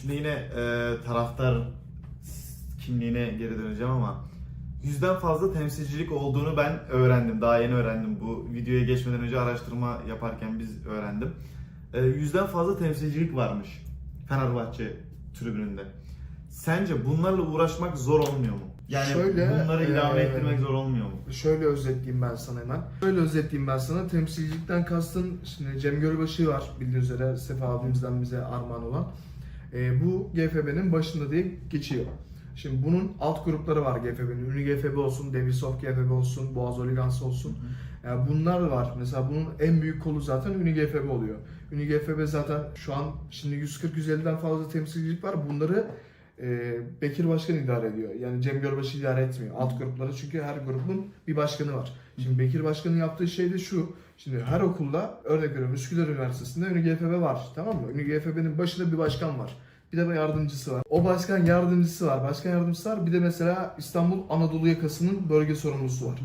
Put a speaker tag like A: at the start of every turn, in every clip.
A: Şimdi yine e, taraftar kimliğine geri döneceğim ama yüzden fazla temsilcilik olduğunu ben öğrendim. Daha yeni öğrendim. Bu videoya geçmeden önce araştırma yaparken biz öğrendim. E, yüzden fazla temsilcilik varmış Fenerbahçe tribününde. Sence bunlarla uğraşmak zor olmuyor mu? Yani
B: Şöyle,
A: bunları ilave
B: e,
A: ettirmek zor olmuyor mu?
B: Şöyle özetleyeyim ben sana hemen. Şöyle özetleyeyim ben sana. Temsilcilikten kastın şimdi Cem Gölbaşı var bildiğiniz üzere Sefa abimizden bize armağan olan. Ee, bu GFB'nin başında diye geçiyor. Şimdi bunun alt grupları var GFB'nin. Ünlü GFB olsun, Devilsoft GFB olsun, Boğaz Oligans olsun. Yani bunlar var. Mesela bunun en büyük kolu zaten Ünlü GFB oluyor. Ünlü GFB zaten şu an şimdi 140-150'den fazla temsilcilik var. Bunları e, Bekir Başkan idare ediyor. Yani Cem Gölbaşı idare etmiyor. Alt grupları çünkü her grubun bir başkanı var. Şimdi Bekir Başkan'ın yaptığı şey de şu. Şimdi her okulda örnek veriyorum Üsküdar Üniversitesi'nde Ünlü GFB var. Tamam mı? Ünlü GFB'nin başında bir başkan var. Bir de yardımcısı var. O başkan yardımcısı var. Başkan yardımcısı var. Bir de mesela İstanbul Anadolu yakasının bölge sorumlusu var.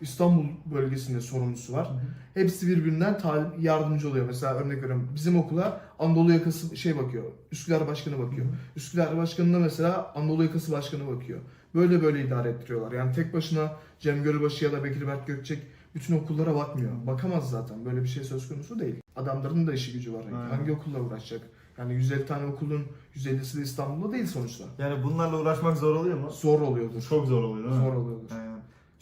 B: İstanbul bölgesinde sorumlusu var. Hepsi birbirinden yardımcı oluyor. Mesela örnek veriyorum bizim okula Anadolu yakası şey bakıyor. Üsküdar başkanı bakıyor. Üsküdar başkanına mesela Anadolu yakası başkanı bakıyor. Böyle böyle idare ettiriyorlar. Yani tek başına Cem Gölbaşı ya da Bekir Berk Gökçek bütün okullara bakmıyor. Bakamaz zaten. Böyle bir şey söz konusu değil. Adamların da işi gücü var.
A: Aynen.
B: Hangi okulla uğraşacak? Yani 150 tane okulun 150'si de İstanbul'da değil sonuçta.
A: Yani bunlarla uğraşmak zor oluyor mu?
B: Zor oluyordur.
A: Çok zor oluyor değil mi?
B: Zor oluyordur.
A: Aynen.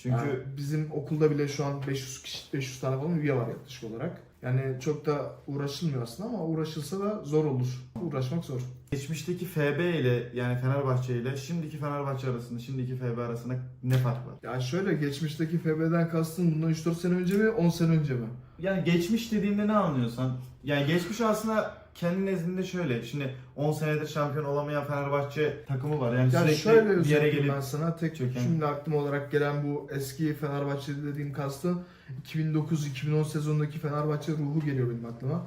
A: Çünkü
B: Yani bizim okulda bile şu an 500 kişi 500 tane falan üye var yaklaşık olarak. Yani çok da uğraşılmıyor aslında ama uğraşılsa da zor olur. Uğraşmak zor.
A: Geçmişteki FB ile yani Fenerbahçe ile şimdiki Fenerbahçe arasında, şimdiki FB arasında ne fark var?
B: Yani şöyle geçmişteki FB'den kastın bundan 3-4 sene önce mi 10 sene önce mi?
A: Yani geçmiş dediğinde ne anlıyorsan? Yani geçmiş aslında kendi nezdinde şöyle. Şimdi 10 senedir şampiyon olamayan Fenerbahçe takımı var. Yani
B: Ya
A: sürekli
B: şöyle
A: bir yere gelip
B: ben sana tek
A: çöken.
B: şimdi aklıma olarak gelen bu eski Fenerbahçe dediğim kastı 2009-2010 sezonundaki Fenerbahçe ruhu geliyor benim aklıma.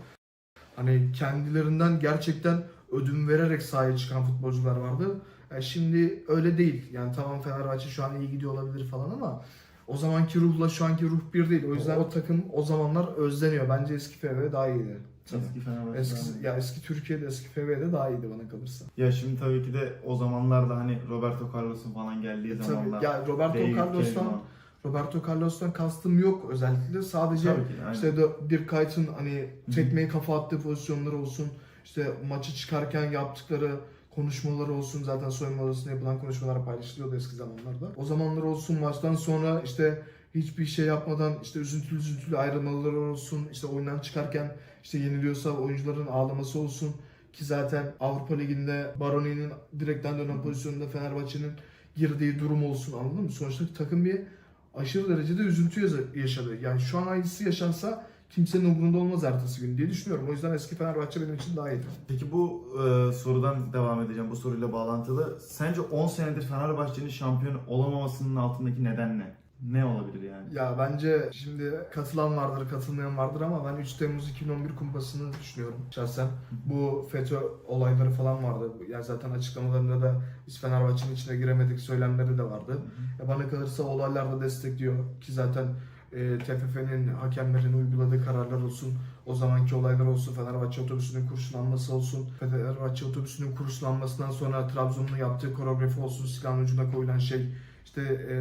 B: Hani kendilerinden gerçekten ödün vererek sahaya çıkan futbolcular vardı. Yani şimdi öyle değil. Yani tamam Fenerbahçe şu an iyi gidiyor olabilir falan ama o zamanki ruhla şu anki ruh bir değil. O yüzden o takım o zamanlar özleniyor. Bence eski FV daha iyiydi.
A: Eski Fenerbahçe.
B: Eski, ya eski Türkiye'de eski FV'de daha iyiydi bana kalırsa.
A: Ya şimdi tabii ki de o zamanlarda hani Roberto Carlos'un falan geldiği zamanlar.
B: Tabii, ya Roberto
A: David
B: Carlos'tan. Roberto Carlos'tan kastım yok özellikle. Sadece
A: ki aynen.
B: işte de Dirk Kuyt'ın hani tekmeyi kafa attığı pozisyonları olsun. işte maçı çıkarken yaptıkları konuşmaları olsun. Zaten soyunma odasında yapılan konuşmalar paylaşılıyordu eski zamanlarda. O zamanlar olsun maçtan sonra işte hiçbir şey yapmadan işte üzüntülü üzüntülü ayrılmaları olsun. işte oyundan çıkarken işte yeniliyorsa oyuncuların ağlaması olsun. Ki zaten Avrupa Ligi'nde Baroni'nin direkten dönen pozisyonunda Fenerbahçe'nin girdiği durum olsun anladın mı? Sonuçta takım bir aşırı derecede üzüntü yaşadı. Yani şu an aynısı yaşansa kimsenin umurunda olmaz ertesi gün diye düşünüyorum. O yüzden eski Fenerbahçe benim için daha iyiydi.
A: Peki bu e, sorudan devam edeceğim. Bu soruyla bağlantılı. Sence 10 senedir Fenerbahçe'nin şampiyon olamamasının altındaki neden ne? Ne olabilir yani?
B: Ya bence şimdi katılan vardır, katılmayan vardır ama ben 3 Temmuz 2011 kumpasını düşünüyorum şahsen. Bu FETÖ olayları falan vardı. Yani zaten açıklamalarında da biz Fenerbahçe'nin içine giremedik söylemleri de vardı. Ya bana kalırsa olaylar da destekliyor ki zaten e, TFF'nin hakemlerin uyguladığı kararlar olsun, o zamanki olaylar olsun, Fenerbahçe otobüsünün kurşunlanması olsun, Fenerbahçe otobüsünün kurşunlanmasından sonra Trabzon'un yaptığı koreografi olsun, silahın ucuna koyulan şey, işte e,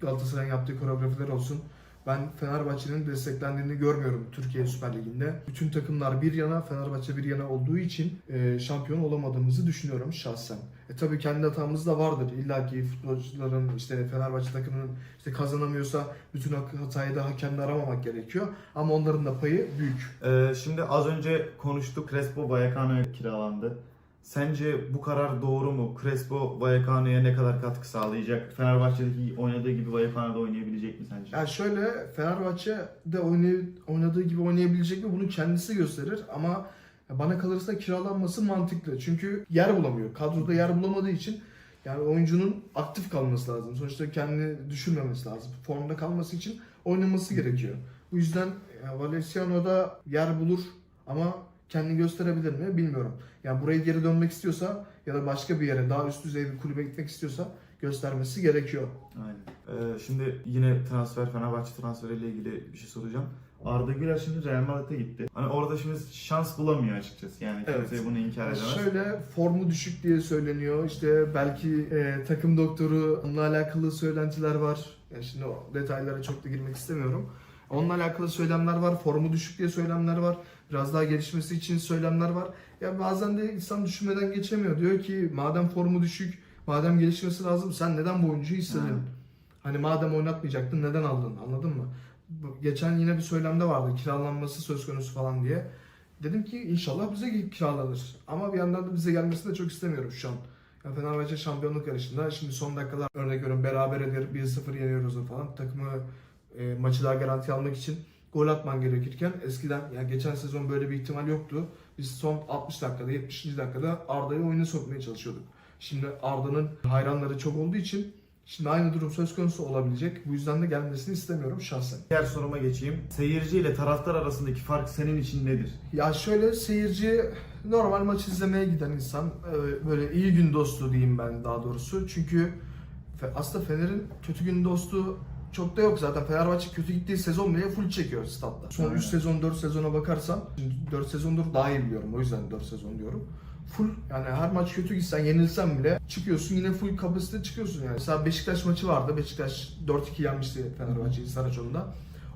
B: Galatasaray'ın yaptığı koreografiler olsun. Ben Fenerbahçe'nin desteklendiğini görmüyorum Türkiye Süper Ligi'nde. Bütün takımlar bir yana, Fenerbahçe bir yana olduğu için e, şampiyon olamadığımızı düşünüyorum şahsen. E tabii kendi hatamız da vardır. İlla ki futbolcuların işte Fenerbahçe takımının işte kazanamıyorsa bütün hatayı da hakemde aramamak gerekiyor. Ama onların da payı büyük.
A: E, şimdi az önce konuştuk. Crespo Vallecano'ya kiralandı. Sence bu karar doğru mu? Crespo Vallecano'ya ne kadar katkı sağlayacak? Fenerbahçe'deki oynadığı gibi Vallecano'da oynayabilecek mi sence?
B: Yani şöyle Fenerbahçe'de oynadığı gibi oynayabilecek mi bunu kendisi gösterir ama bana kalırsa kiralanması mantıklı. Çünkü yer bulamıyor. Kadroda yer bulamadığı için yani oyuncunun aktif kalması lazım. Sonuçta kendini düşürmemesi lazım. Formda kalması için oynaması gerekiyor. Bu yüzden yani Valenciano'da yer bulur ama kendini gösterebilir mi bilmiyorum. Yani buraya geri dönmek istiyorsa ya da başka bir yere daha üst düzey bir kulübe gitmek istiyorsa göstermesi gerekiyor.
A: Aynen. Ee, şimdi yine transfer Fenerbahçe transferiyle ilgili bir şey soracağım. Arda Güler şimdi Real Madrid'e gitti. Hani orada şimdi şans bulamıyor açıkçası. Yani
B: Evet.
A: kimse bunu inkar edemez.
B: Şöyle formu düşük diye söyleniyor. İşte belki e, takım doktoru onunla alakalı söylentiler var. Yani şimdi o detaylara çok da girmek istemiyorum. Onunla alakalı söylemler var. Formu düşük diye söylemler var. Biraz daha gelişmesi için söylemler var. Ya bazen de insan düşünmeden geçemiyor. Diyor ki madem formu düşük, madem gelişmesi lazım sen neden bu oyuncuyu istedin? Hani madem oynatmayacaktın neden aldın? Anladın mı? Geçen yine bir söylemde vardı kiralanması söz konusu falan diye. Dedim ki inşallah bize kiralanır. Ama bir yandan da bize gelmesini de çok istemiyorum şu an. Ya Fenerbahçe şampiyonluk yarışında şimdi son dakikalar örnek veriyorum beraber eder 1-0 yeniyoruz falan. Takımı e, maçı daha garanti almak için gol atman gerekirken eskiden yani geçen sezon böyle bir ihtimal yoktu. Biz son 60 dakikada 70. dakikada Arda'yı oyuna sokmaya çalışıyorduk. Şimdi Arda'nın hayranları çok olduğu için şimdi aynı durum söz konusu olabilecek. Bu yüzden de gelmesini istemiyorum şahsen.
A: Diğer soruma geçeyim. Seyirci ile taraftar arasındaki fark senin için nedir?
B: Ya şöyle seyirci normal maç izlemeye giden insan e, böyle iyi gün dostu diyeyim ben daha doğrusu. Çünkü aslında Fener'in kötü gün dostu çok da yok zaten. Fenerbahçe kötü gittiği sezon bile full çekiyor statta. Son
A: Aynen.
B: 3 sezon 4 sezona bakarsan 4 sezondur daha iyi biliyorum o yüzden 4 sezon diyorum. Full yani her maç kötü gitsen yenilsen bile çıkıyorsun yine full kapasite çıkıyorsun yani. Mesela Beşiktaş maçı vardı. Beşiktaş 4-2 yenmişti Fenerbahçe'yi Saraçoğlu'nda.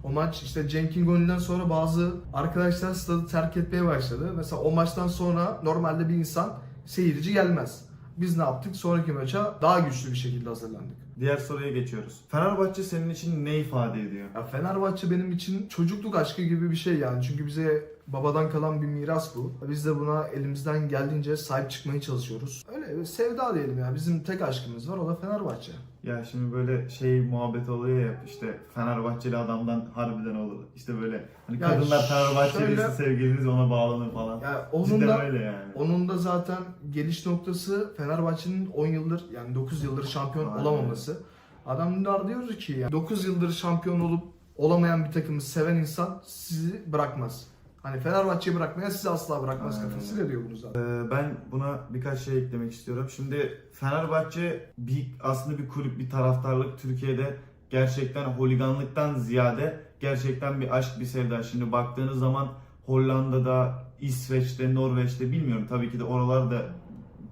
B: O maç işte Cenk'in golünden sonra bazı arkadaşlar stadı terk etmeye başladı. Mesela o maçtan sonra normalde bir insan seyirci gelmez. Biz ne yaptık? Sonraki maça daha güçlü bir şekilde hazırlandık.
A: Diğer soruya geçiyoruz. Fenerbahçe senin için ne ifade ediyor?
B: Ya Fenerbahçe benim için çocukluk aşkı gibi bir şey yani. Çünkü bize babadan kalan bir miras bu. Biz de buna elimizden geldiğince sahip çıkmaya çalışıyoruz. Öyle sevda diyelim yani. Bizim tek aşkımız var o da Fenerbahçe.
A: Ya şimdi böyle şey muhabbet oluyor ya işte Fenerbahçeli adamdan harbiden olur. İşte böyle hani
B: Ya
A: kadınlar Fenerbahçeliyse
B: şöyle-
A: sevgiliniz ona bağlanır falan.
B: Ya onun
A: Cidden
B: da
A: öyle yani.
B: Onun da zaten geliş noktası Fenerbahçe'nin 10 yıldır yani 9 yıldır şampiyon
A: Aynen.
B: olamaması. Adamlar diyor ki yani 9 yıldır şampiyon olup olamayan bir takımı seven insan sizi bırakmaz. Hani Fenerbahçe'yi bırakmayan sizi asla bırakmaz
A: Aynen.
B: kafasıyla diyor bunu zaten.
A: Ee, Ben buna birkaç şey eklemek istiyorum. Şimdi Fenerbahçe bir aslında bir kulüp, bir taraftarlık Türkiye'de gerçekten holiganlıktan ziyade gerçekten bir aşk, bir sevda. Şimdi baktığınız zaman Hollanda'da, İsveç'te, Norveç'te bilmiyorum tabii ki de oralarda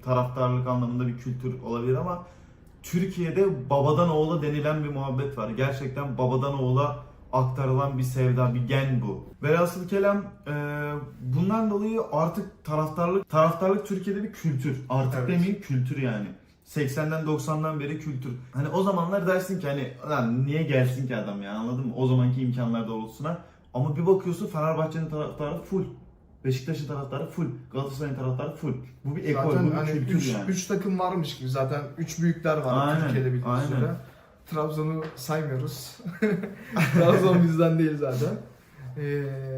A: taraftarlık anlamında bir kültür olabilir ama Türkiye'de babadan oğula denilen bir muhabbet var. Gerçekten babadan oğula aktarılan bir sevda, bir gen bu. Velhasıl kelam e, bundan dolayı artık taraftarlık taraftarlık Türkiye'de bir kültür. Artık
B: Evet.
A: demeyeyim kültür yani. 80'den 90'dan beri kültür. Hani o zamanlar dersin ki hani lan niye gelsin ki adam ya anladın mı? O zamanki imkanlar doğrultusuna. Ama bir bakıyorsun Fenerbahçe'nin taraftarı full. Beşiktaş'ın taraftarı full. Galatasaray'ın taraftarı full. Bu bir ekol,
B: zaten
A: bu bir
B: hani
A: kültür
B: 3
A: yani.
B: takım varmış gibi zaten 3 büyükler var
A: Aynen,
B: Türkiye'de bildiğiniz üzere. Trabzon'u saymıyoruz. Trabzon bizden değil zaten. Ee,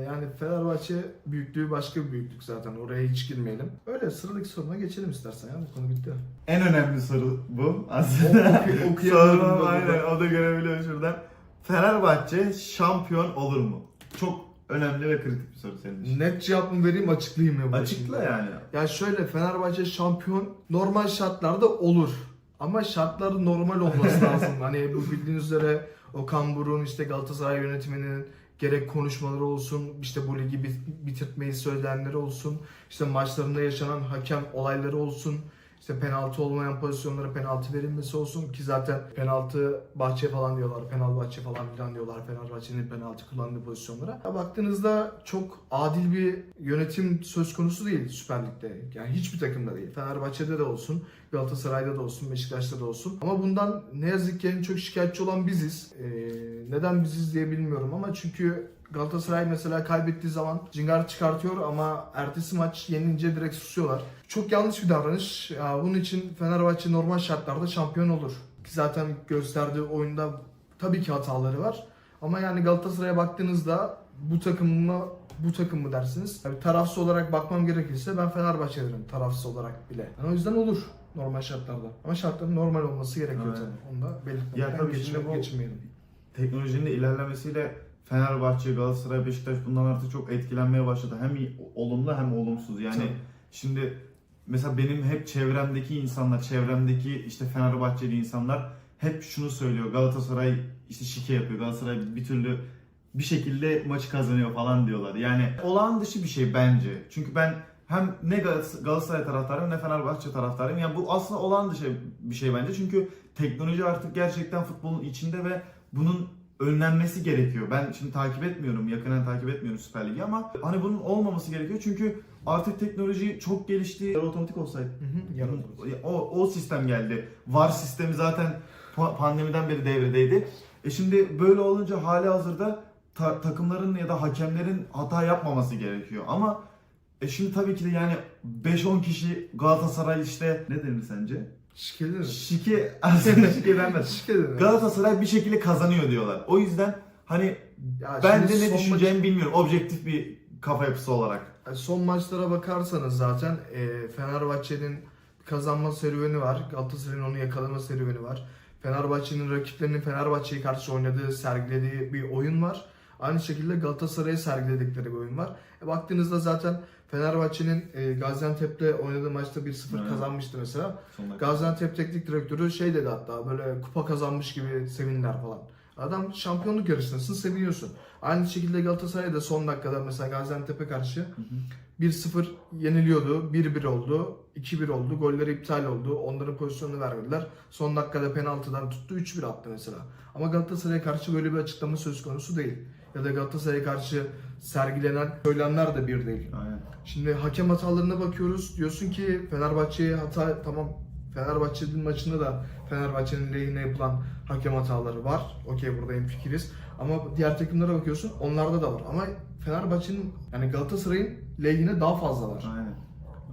B: yani Fenerbahçe büyüklüğü başka bir büyüklük zaten. Oraya hiç girmeyelim. Öyle sıradaki soruna geçelim istersen ya. Bu konu bitti.
A: En önemli soru bu
B: O-
A: aslında.
B: oku- okuyamıyorum
A: Sorun aynen o da görebiliyor şuradan. Fenerbahçe şampiyon olur mu? Çok önemli ve kritik bir soru senin için.
B: Net cevap mı vereyim açıklayayım mı? bunu
A: Açıkla
B: şimdi?
A: yani.
B: Ya şöyle Fenerbahçe şampiyon normal şartlarda olur. Ama şartları normal olması lazım. hani bu bildiğiniz üzere Okan Buruk'un işte Galatasaray yönetiminin gerek konuşmaları olsun, işte bu ligi bit- bitirtmeyi söyleyenleri olsun, işte maçlarında yaşanan hakem olayları olsun, işte penaltı olmayan pozisyonlara penaltı verilmesi olsun ki zaten penaltı bahçe falan diyorlar, penaltı bahçe falan filan diyorlar Fenerbahçe'nin penaltı kullandığı pozisyonlara. Ya baktığınızda çok adil bir yönetim söz konusu değil Süper Lig'de. Yani hiçbir takımda değil. Fenerbahçe'de de olsun, Galatasaray'da da olsun, Beşiktaş'ta da olsun. Ama bundan ne yazık ki en çok şikayetçi olan biziz. Ee, neden biziz diye bilmiyorum ama çünkü Galatasaray mesela kaybettiği zaman cingar çıkartıyor ama ertesi maç yenilince direkt susuyorlar. Çok yanlış bir davranış. Ya bunun için Fenerbahçe normal şartlarda şampiyon olur. Ki zaten gösterdiği oyunda tabii ki hataları var. Ama yani Galatasaray'a baktığınızda bu takım mı bu takım mı dersiniz? Tabii tarafsız olarak bakmam gerekirse ben Fenerbahçe derim tarafsız olarak bile. Yani o yüzden olur normal şartlarda. Ama şartların normal olması gerekiyor
A: Aynen.
B: tabii. Onu da
A: Ya tabii bu-
B: geçmeyelim.
A: Teknolojinin ilerlemesiyle Fenerbahçe, Galatasaray, Beşiktaş bundan artık çok etkilenmeye başladı. Hem olumlu hem olumsuz. Yani
B: Tabii.
A: şimdi mesela benim hep çevremdeki insanlar, çevremdeki işte Fenerbahçeli insanlar hep şunu söylüyor. Galatasaray işte şike yapıyor. Galatasaray bir türlü bir şekilde maçı kazanıyor falan diyorlar. Yani olağan dışı bir şey bence. Çünkü ben hem ne Gal- Galatasaray taraftarıyım ne Fenerbahçe taraftarıyım. Yani bu aslında olağan dışı bir şey bence. Çünkü teknoloji artık gerçekten futbolun içinde ve bunun önlenmesi gerekiyor. Ben şimdi takip etmiyorum, yakından takip etmiyorum Süper Lig'i ama hani bunun olmaması gerekiyor. Çünkü artık teknoloji çok gelişti. Otomatik olsaydı.
B: Hı hı.
A: O, o sistem geldi. VAR sistemi zaten pa- pandemiden beri devredeydi. E şimdi böyle olunca hali hazırda ta- takımların ya da hakemlerin hata yapmaması gerekiyor. Ama e şimdi tabii ki de yani 5-10 kişi Galatasaray işte ne denir sence?
B: Şike denir.
A: Şike aslında şike denmez.
B: Şike denir.
A: Galatasaray bir şekilde kazanıyor diyorlar. O yüzden hani
B: Ya
A: ben
B: şimdi
A: de ne
B: son
A: düşüneceğimi bilmiyorum. Objektif bir kafa yapısı olarak.
B: maç- son maçlara bakarsanız zaten e, Fenerbahçe'nin kazanma serüveni var. Galatasaray'ın onu yakalama serüveni var. Fenerbahçe'nin rakiplerinin Fenerbahçe'ye karşı oynadığı, sergilediği bir oyun var. Aynı şekilde Galatasaray'a sergiledikleri bir oyun var. E, baktığınızda zaten Fenerbahçe'nin e, Gaziantep'te oynadığı maçta 1-0
A: Evet.
B: kazanmıştı mesela. Gaziantep teknik direktörü şey dedi hatta böyle kupa kazanmış gibi sevindiler falan. Adam şampiyonluk yarışındasın seviniyorsun. Aynı şekilde Galatasaray da son dakikada mesela Gaziantep'e karşı 1-0 yeniliyordu. 1-1 oldu. 2-1 oldu. Golleri iptal oldu. Onların pozisyonunu vermediler. Son dakikada penaltıdan tuttu. 3-1 attı mesela. Ama Galatasaray'a karşı böyle bir açıklama söz konusu değil. Ya da Galatasaray'a karşı sergilenen söylemler de bir değil.
A: Aynen.
B: Şimdi hakem hatalarına bakıyoruz. Diyorsun ki Fenerbahçe'ye hata tamam Fenerbahçe'nin maçında da Fenerbahçe'nin lehine yapılan hakem hataları var. Okey burada hemfikiriz. Ama diğer takımlara bakıyorsun onlarda da var. Ama Fenerbahçe'nin yani Galatasaray'ın lehine daha fazla var.
A: Aynen.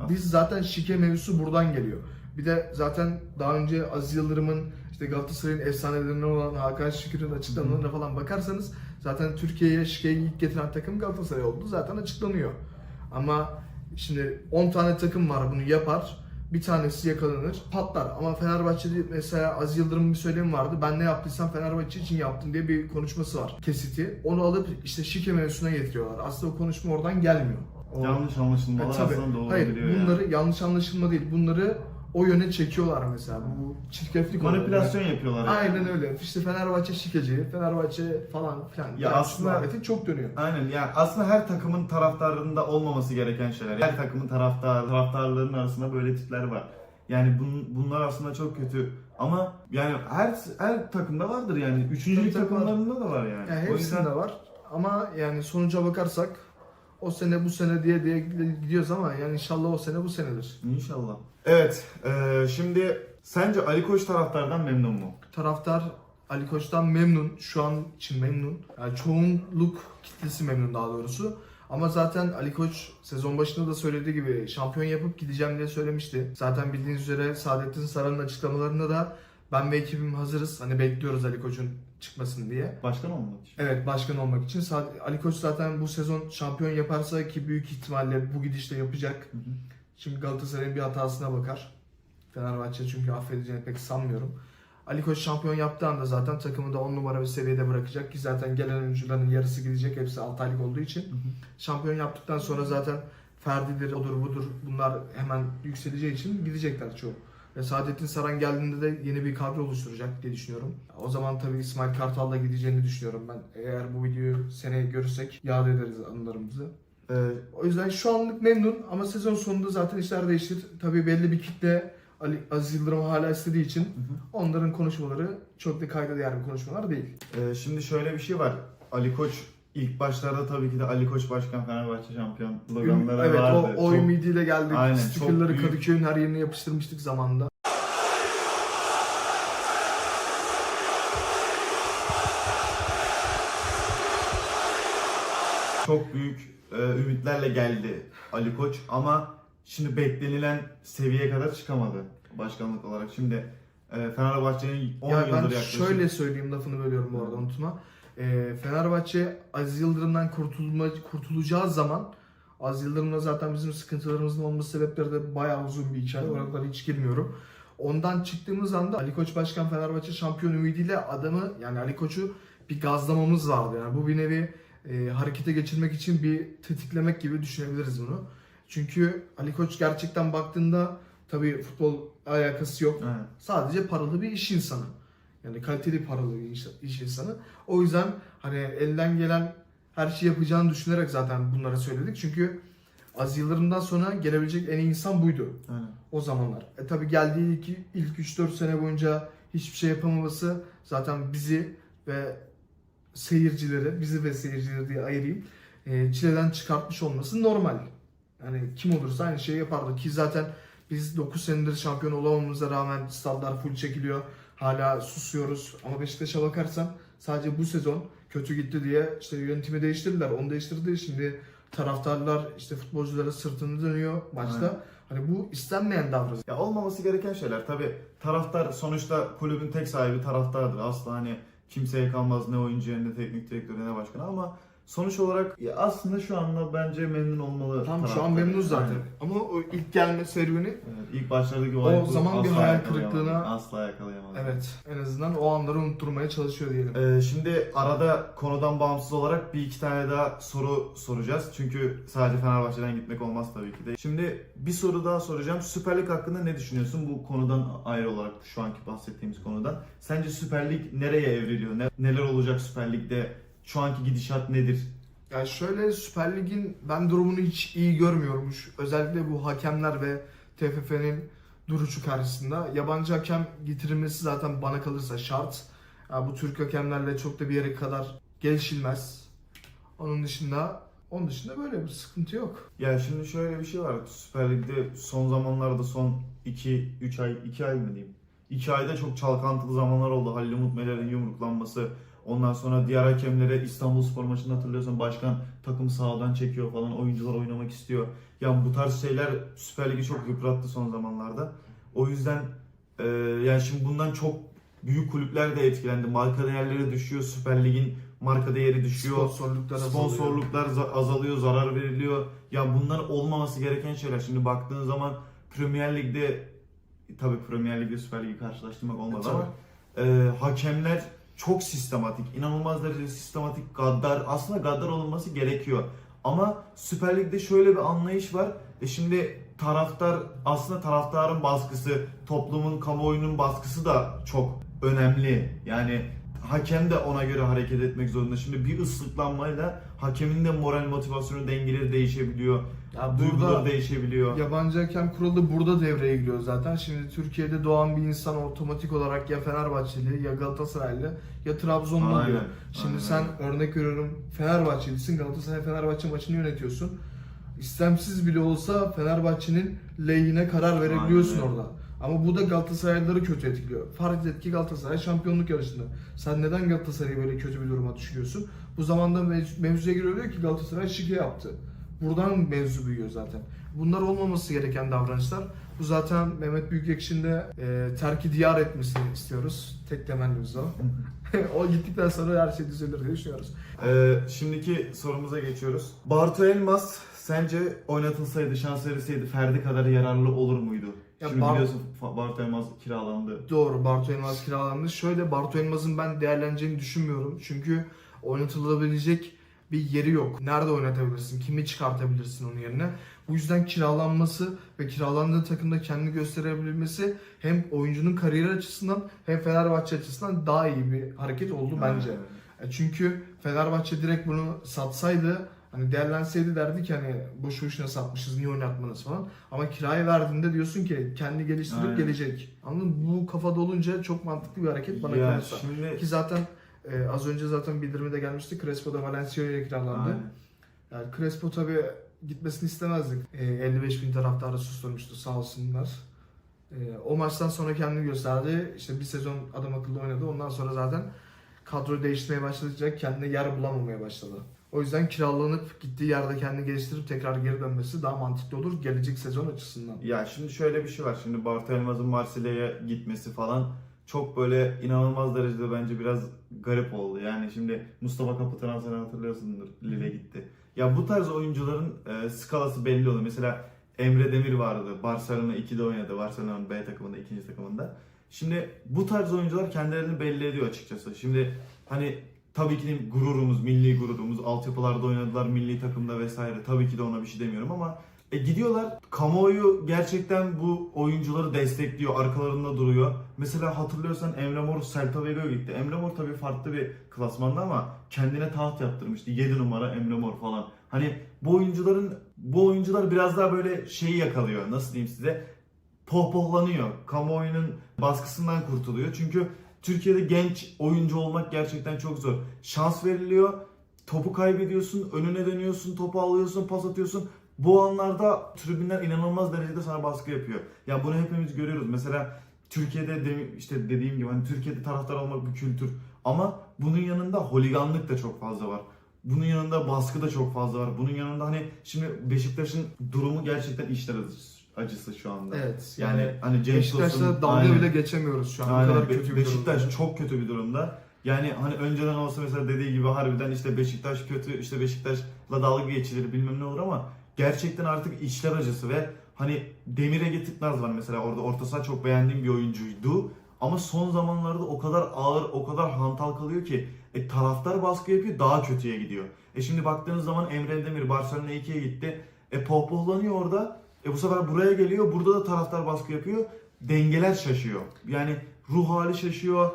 B: Biz zaten şike mevzusu buradan geliyor. Bir de zaten daha önce Aziz Yıldırım'ın işte Galatasaray'ın efsanelerinden olan Hakan Şükür'ün açıklamalarına falan bakarsanız zaten Türkiye'ye şikeyi ilk getiren takım Galatasaray oldu. Zaten açıklanıyor. Ama şimdi 10 tane takım var bunu yapar. Bir tanesi yakalanır, patlar. Ama Fenerbahçe'de mesela Aziz Yıldırım'ın bir söylemi vardı. Ben ne yaptıysam Fenerbahçe için yaptım diye bir konuşması var. Kesiti. Onu alıp işte şike mevzusuna getiriyorlar. Aslında o konuşma oradan gelmiyor. O-
A: Yanlış anlaşılmalar
B: e, tabii.
A: aslında doğru
B: Hayır,
A: biliyor yani.
B: bunları yanlış anlaşılma değil. Bunları o yöne çekiyorlar mesela. Bu çirkeflik oluyor.
A: Manipülasyon yapıyorlar. yani.
B: Aynen öyle. İşte Fenerbahçe şikeci, Fenerbahçe falan filan.
A: Ya
B: Yani
A: aslında-
B: muhabbeti çok dönüyor.
A: Aynen yani aslında her takımın taraftarında olmaması gereken şeyler. Her takımın taraftar, taraftarlarının arasında böyle tipler var. Yani bun, bunlar aslında çok kötü. Ama yani her her takımda vardır yani. Üçüncülük
B: Tabii, tabii var.
A: takımlarında da var yani.
B: Yani
A: o
B: hepsinde
A: yüzden
B: var. Ama yani sonuca bakarsak o sene bu sene diye diye gidiyoruz ama yani inşallah o sene bu senedir.
A: inşallah. Evet, e, şimdi sence Ali Koç taraftardan memnun mu?
B: Taraftar Ali Koç'tan memnun. Şu an için memnun. Yani çoğunluk kitlesi memnun daha doğrusu. Ama zaten Ali Koç sezon başında da söylediği gibi şampiyon yapıp gideceğim diye söylemişti. Zaten bildiğiniz üzere Saadettin Saran'ın açıklamalarında da ben ve ekibim hazırız. Hani bekliyoruz Ali Koç'un çıkmasını diye.
A: Başkan olmak için.
B: Evet başkan olmak için. Ali Koç zaten bu sezon şampiyon yaparsa ki büyük ihtimalle bu gidişle yapacak.
A: Hı hı.
B: Şimdi Galatasaray'ın bir hatasına bakar. Fenerbahçe çünkü affedeceğini pek sanmıyorum. Ali Koç şampiyon yaptığı anda zaten takımı da 10 numara bir seviyede bırakacak ki zaten gelen oyuncuların yarısı gidecek hepsi 6 aylık olduğu için.
A: hı.
B: Şampiyon yaptıktan sonra zaten Ferdi'dir, odur budur bunlar hemen yükseleceği için gidecekler çoğu. Ve Saadettin Saran geldiğinde de yeni bir kadro oluşturacak diye düşünüyorum. O zaman tabii İsmail Kartal da gideceğini düşünüyorum ben. Eğer bu videoyu seneye görürsek yad ederiz anılarımızı.
A: E,
B: O yüzden şu anlık memnun ama sezon sonunda zaten işler değişir. Tabii belli bir kitle Ali Aziz Yıldırım hala istediği için onların konuşmaları çok da kayda değer bir konuşmalar değil.
A: e, şimdi şöyle bir şey var. Ali Koç ilk başlarda tabii ki de Ali Koç Başkan Fenerbahçe şampiyon sloganları
B: evet
A: vardı.
B: o, o
A: Çok-
B: ümidiyle geldik.
A: Aynen,
B: Stickerları
A: büyük.
B: Kadıköy'ün her yerine yapıştırmıştık zamanında.
A: Çok büyük e, ümitlerle geldi Ali Koç ama şimdi beklenilen seviyeye kadar çıkamadı başkanlık olarak. Şimdi e, Fenerbahçe'nin 10
B: ya
A: yıldır
B: ben
A: yaklaşık
B: şöyle söyleyeyim lafını bölüyorum bu arada unutma. Ee, Fenerbahçe Aziz Yıldırım'dan kurtulma, kurtulacağı zaman Aziz Yıldırım'la zaten bizim sıkıntılarımızın olması sebepleri de bayağı uzun bir hikaye. Oralara hiç girmiyorum. Ondan çıktığımız anda Ali Koç Başkan Fenerbahçe şampiyon ümidiyle adamı yani Ali Koç'u bir gazlamamız vardı. Yani bu bir nevi e, harekete geçirmek için bir tetiklemek gibi düşünebiliriz bunu. Çünkü Ali Koç gerçekten baktığında tabii futbol alakası yok.
A: Aynen.
B: Sadece paralı bir iş insanı. Yani kaliteli paralı bir iş, iş insanı. O yüzden hani elden gelen her şeyi yapacağını düşünerek zaten bunları söyledik. Çünkü Aziz Yıldırım'dan sonra gelebilecek en iyi insan buydu
A: Aynen.
B: o zamanlar. E tabi geldiği ilk, ilk 3-4 sene boyunca hiçbir şey yapamaması zaten bizi ve seyircileri, bizi ve seyircileri diye ayırayım, e, çileden çıkartmış olması normal. Yani kim olursa aynı şeyi yapardı ki zaten biz 9 senedir şampiyon olamamamıza rağmen stadlar full çekiliyor. Hala susuyoruz ama Beşiktaş'a bakarsan sadece bu sezon kötü gitti diye işte yönetimi değiştirdiler. Onu değiştirdi. Şimdi taraftarlar işte futbolculara sırtını dönüyor maçta.
A: Aynen.
B: Hani bu istenmeyen davranış.
A: Ya olmaması gereken şeyler tabi taraftar sonuçta kulübün tek sahibi taraftardır. Asla hani kimseye kalmaz ne oyuncuya ne teknik direktörü ne başkanı ama sonuç olarak ya aslında şu anda bence memnun olmalı.
B: Tam şu
A: taraftar.
B: an memnunuz zaten.
A: Aynen.
B: Ama o ilk gelme serüveni
A: Evet, ilk başlardaki
B: O
A: vibe'ı
B: zaman bir
A: asla
B: hayal
A: yakalayamadım.
B: kırıklığına-
A: asla yakalayamadım.
B: evet en azından o anları unutturmaya çalışıyor diyelim.
A: Ee, şimdi arada konudan bağımsız olarak bir iki tane daha soru soracağız. Çünkü sadece Fenerbahçe'den gitmek olmaz tabii ki de. Şimdi bir soru daha soracağım. Süper Lig hakkında ne düşünüyorsun bu konudan ayrı olarak şu anki bahsettiğimiz konudan? Sence Süper Lig nereye evriliyor? Ne, neler olacak Süper Lig'de? Şu anki gidişat nedir?
B: Yani şöyle Süper Lig'in ben durumunu hiç iyi görmüyormuş. Özellikle bu hakemler ve TFF'nin duruşu karşısında. Yabancı hakem getirilmesi zaten bana kalırsa şart. Ya bu Türk hakemlerle çok da bir yere kadar gelişilmez. Onun dışında onun dışında böyle bir sıkıntı yok.
A: Ya şimdi şöyle bir şey var. Süper Lig'de son zamanlarda son 2-3 ay, 2 ay mı diyeyim? 2 ayda çok çalkantılı zamanlar oldu. Halil Umut Meler'in yumruklanması. Ondan sonra diğer hakemlere İstanbul Spor maçında hatırlıyorsan başkan takım sahadan çekiyor falan. Oyuncular oynamak istiyor. Yani bu tarz şeyler Süper Lig'i çok yıprattı son zamanlarda. O yüzden e, yani şimdi bundan çok büyük kulüpler de etkilendi. Marka değerleri düşüyor. Süper Lig'in marka değeri düşüyor.
B: Sponsorluklar azalıyor.
A: Sponsorluklar za- azalıyor, zarar veriliyor. Ya bunlar olmaması gereken şeyler. Şimdi baktığın zaman Premier Lig'de tabii Premier Lig'de Süper Lig'i karşılaştırmak olmaz
B: E,
A: ama e, hakemler çok sistematik, inanılmaz derecede sistematik, gaddar. Aslında gaddar olunması gerekiyor. Ama Süper Lig'de şöyle bir anlayış var. E şimdi taraftar aslında taraftarın baskısı, toplumun, kamuoyunun baskısı da çok önemli. Yani hakem de ona göre hareket etmek zorunda. Şimdi bir ıslıklanmayla hakemin de moral motivasyonu dengeleri değişebiliyor.
B: Ya burada
A: değişebiliyor.
B: Yabancı hakem kuralı burada devreye giriyor zaten. Şimdi Türkiye'de doğan bir insan otomatik olarak ya Fenerbahçeli ya Galatasaraylı ya Trabzonlu oluyor.
A: Aynen,
B: Şimdi
A: aynen
B: sen örnek veriyorum Fenerbahçelisin Galatasaray Fenerbahçe maçını yönetiyorsun. İstemsiz bile olsa Fenerbahçe'nin lehine karar verebiliyorsun
A: Aynen.
B: orada. Ama bu da Galatasaraylıları kötü etkiliyor. Fark et ki Galatasaray şampiyonluk yarışında. Sen neden Galatasaray'ı böyle kötü bir duruma düşürüyorsun? Bu zamanda mev- mevzuya giriyor ki Galatasaray şike yaptı. Buradan mevzu büyüyor zaten. Bunlar olmaması gereken davranışlar. Bu zaten Mehmet Büyükekşi'nin de e, terki diyar etmesini istiyoruz. Tek temennimiz o. o gittikten sonra her şey düzelir diye düşünüyoruz.
A: Ee, şimdiki sorumuza geçiyoruz. Bartu Elmas sence oynatılsaydı, şans verilseydi Ferdi kadar yararlı olur muydu?
B: Ya
A: Şimdi
B: Bar-
A: biliyorsun Fa- Bartu Elmas kiralandı.
B: Doğru Bartu Elmas kiralandı. Şöyle Bartu Elmas'ın ben değerleneceğini düşünmüyorum. Çünkü oynatılabilecek bir yeri yok. Nerede oynatabilirsin? Kimi çıkartabilirsin onun yerine? Bu yüzden kiralanması ve kiralandığı takımda kendini gösterebilmesi hem oyuncunun kariyeri açısından hem Fenerbahçe açısından daha iyi bir hareket oldu bence. E Çünkü Fenerbahçe direkt bunu satsaydı hani değerlenseydi derdik ki hani boşu boşuna satmışız niye oynatmanız falan. Ama kiraya verdiğinde diyorsun ki kendi geliştirip
A: Aynen.
B: gelecek. Anladın mı? Bu kafada olunca çok mantıklı bir hareket bana
A: Ya
B: kalırsa.
A: şimdi
B: Ki zaten e, az önce zaten bildirimi de gelmişti. Crespo da Valencia'ya kiralandı.
A: Aynen.
B: Yani Crespo tabi gitmesini istemezdik. E, 55 bin taraftarı susturmuştu sağ olsunlar. E, o maçtan sonra kendini gösterdi. İşte bir sezon adam akıllı oynadı. Ondan sonra zaten kadro değiştirmeye başlayacak. Kendine yer bulamamaya başladı. O yüzden kiralanıp gittiği yerde kendini geliştirip tekrar geri dönmesi daha mantıklı olur gelecek sezon açısından.
A: Ya şimdi şöyle bir şey var. Şimdi Bartu Marsilya'ya gitmesi falan çok böyle inanılmaz derecede bence biraz garip oldu. Yani şimdi Mustafa Kapı transferi hatırlıyorsundur. Lille gitti. Ya bu tarz oyuncuların e, skalası belli oluyor. Mesela Emre Demir vardı. Barcelona 2'de oynadı. Barcelona'nın B takımında, ikinci takımında. Şimdi bu tarz oyuncular kendilerini belli ediyor açıkçası. Şimdi hani tabii ki de gururumuz, milli gururumuz, altyapılarda oynadılar, milli takımda vesaire. Tabii ki de ona bir şey demiyorum ama E gidiyorlar. Kamuoyu gerçekten bu oyuncuları destekliyor. Arkalarında duruyor. Mesela hatırlıyorsan Emre Mor Celta Vigo'ya gitti. Emre Mor tabii farklı bir klasmanda ama kendine taht yaptırmıştı. 7 numara Emre Mor falan. Hani bu oyuncuların bu oyuncular biraz daha böyle şeyi yakalıyor. Nasıl diyeyim size? Pohpohlanıyor. Kamuoyunun baskısından kurtuluyor. Çünkü Türkiye'de genç oyuncu olmak gerçekten çok zor. Şans veriliyor. Topu kaybediyorsun, önüne dönüyorsun, topu alıyorsun, pas atıyorsun. Bu anlarda tribünler inanılmaz derecede sana baskı yapıyor. Ya bunu hepimiz görüyoruz. Mesela Türkiye'de de, işte dediğim gibi hani Türkiye'de taraftar olmak bir kültür. Ama bunun yanında holiganlık da çok fazla var. Bunun yanında baskı da çok fazla var. Bunun yanında hani şimdi Beşiktaş'ın durumu gerçekten içler acısı, acısı şu anda.
B: Evet.
A: Yani,
B: Yani,
A: hani
B: Beşiktaş'ta dalga bile geçemiyoruz şu an.
A: Aynen.
B: Kadar
A: Be-
B: kötü bir
A: Beşiktaş
B: durumda.
A: çok kötü bir durumda. Yani hani önceden olsa mesela dediği gibi harbiden işte Beşiktaş kötü, işte Beşiktaş'la dalga geçilir bilmem ne olur ama gerçekten artık içler acısı ve hani Demir'e Getirtmez var mesela orada orta saha çok beğendiğim bir oyuncuydu. Ama son zamanlarda o kadar ağır, o kadar hantal kalıyor ki e, taraftar baskı yapıyor daha kötüye gidiyor. E şimdi baktığınız zaman Emre Demir Barcelona 2'ye gitti. E pohpohlanıyor orada. E bu sefer buraya geliyor. Burada da taraftar baskı yapıyor. Dengeler şaşıyor. Yani ruh hali şaşıyor.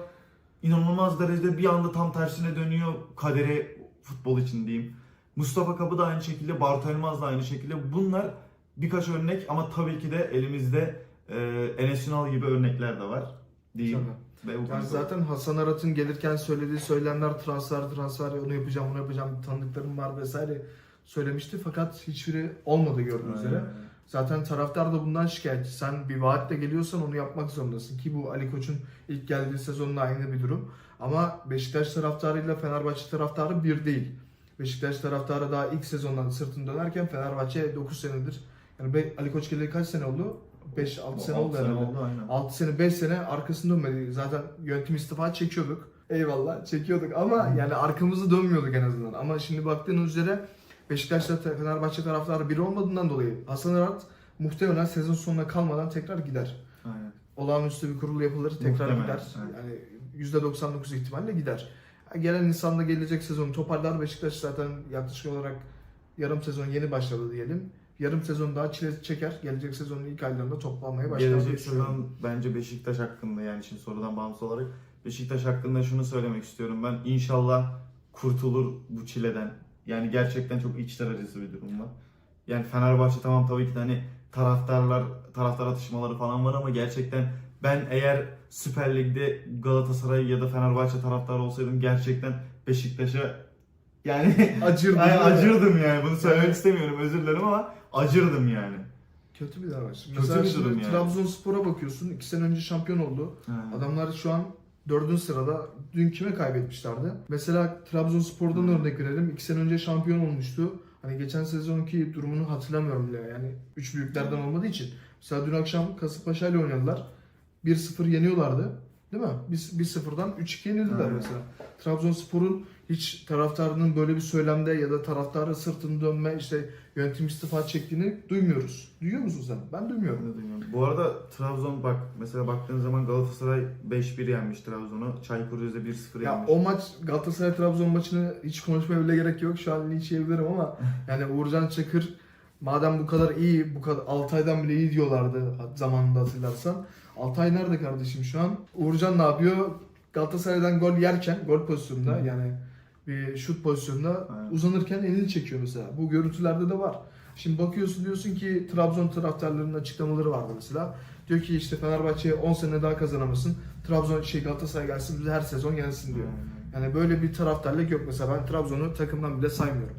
A: İnanılmaz derecede bir anda tam tersine dönüyor kadere futbol için diyeyim. Mustafa Kapı da aynı şekilde, Bartu Elmaz da aynı şekilde. Bunlar birkaç örnek ama tabii ki de elimizde e, Enes Ünal gibi örnekler de var diyeyim.
B: Tabii.
A: Ve bu
B: Yani zaten Hasan Arat'ın gelirken söylediği söylemler transfer transfer onu yapacağım bunu yapacağım tanıdıklarım var vesaire söylemişti fakat hiçbiri olmadı gördüğünüz üzere. Zaten taraftar da bundan şikayetçi. Sen bir vaatle geliyorsan onu yapmak zorundasın ki bu Ali Koç'un ilk geldiği sezonda aynı bir durum. Ama Beşiktaş taraftarıyla Fenerbahçe taraftarı bir değil. Beşiktaş taraftarı daha ilk sezondan sırtını dönerken Fenerbahçe 9 senedir yani Ali Koç geleli kaç sene oldu? 5-6 sene oldu herhalde.
A: oldu, aynen.
B: 6 sene 5 sene arkasını dönmedi. Zaten yönetim istifa çekiyorduk. Eyvallah çekiyorduk ama yani arkamızı dönmüyorduk en azından. Ama şimdi baktığınız üzere Beşiktaş'ta Fenerbahçe taraftarı biri olmadığından dolayı Hasan Arat muhtemelen sezon sonuna kalmadan tekrar gider.
A: Aynen.
B: Olağanüstü bir kurul yapılır tekrar
A: Muhtemelen,
B: gider. Yani %99 ihtimalle gider. Gelen insan da gelecek sezonu toparlar. Beşiktaş zaten yaklaşık olarak yarım sezon yeni başladı diyelim. Yarım sezon daha çile çeker. Gelecek sezonun ilk aylarında toplanmaya başlar.
A: Gelecek sezon bence Beşiktaş hakkında yani şimdi sorudan bağımsız olarak Beşiktaş hakkında şunu söylemek istiyorum ben. İnşallah kurtulur bu çileden. Yani gerçekten çok içler acısı bir durum var. Yani Fenerbahçe tamam tabii ki de hani taraftarlar, taraftar atışmaları falan var ama gerçekten ben eğer Süper Lig'de Galatasaray ya da Fenerbahçe taraftarı olsaydım gerçekten Beşiktaş'a yani
B: Acırdı.
A: Ay,
B: değil mi?
A: acırdım yani bunu söylemek istemiyorum özür dilerim ama acırdım yani.
B: Kötü bir davranış.
A: Kötü
B: Mesela
A: bir
B: şimdi
A: durum yani.
B: Trabzonspor'a bakıyorsun. 2 sene önce şampiyon oldu. Adamlar şu an dördüncü sırada. Dün kime kaybetmişlerdi? Mesela Trabzonspor'dan
A: Hmm.
B: örnek verelim. 2 sene önce şampiyon olmuştu. Hani geçen sezonki durumunu hatırlamıyorum bile. Yani üç büyüklerden
A: Hmm.
B: olmadığı için. Mesela dün akşam Kasımpaşa ile oynadılar. 1-0 yeniyorlardı. Değil mi? 1-0'dan 3-2 yenildiler
A: Evet.
B: mesela. Trabzonspor'un hiç taraftarının böyle bir söylemde ya da taraftarı sırtını dönme işte yönetim istifa çektiğini duymuyoruz. Duyuyor musun sen? Ben duymuyorum.
A: Ben duymuyorum. Bu arada Trabzon bak mesela baktığın zaman Galatasaray 5-1 yenmiş Trabzon'u. Çaykur Rize 1-0
B: Ya
A: yenmiş.
B: o maç Galatasaray Trabzon maçını hiç konuşmaya bile gerek yok. Şu an linç yiyebilirim ama yani Uğurcan Çakır madem bu kadar iyi, bu kadar Altay'dan bile iyi diyorlardı zamanında hatırlarsan. Altay nerede kardeşim şu an? Uğurcan ne yapıyor? Galatasaray'dan gol yerken, gol pozisyonunda yani bir şut pozisyonunda
A: Aynen.
B: uzanırken elini çekiyor mesela. Bu görüntülerde de var. Şimdi bakıyorsun diyorsun ki Trabzon taraftarlarının açıklamaları vardı mesela. Diyor ki işte Fenerbahçe 10 sene daha kazanamasın. Trabzon şey Galatasaray gelsin bizi her sezon yensin diyor. Yani böyle bir taraftarlık yok mesela ben Trabzon'u takımdan bile saymıyorum.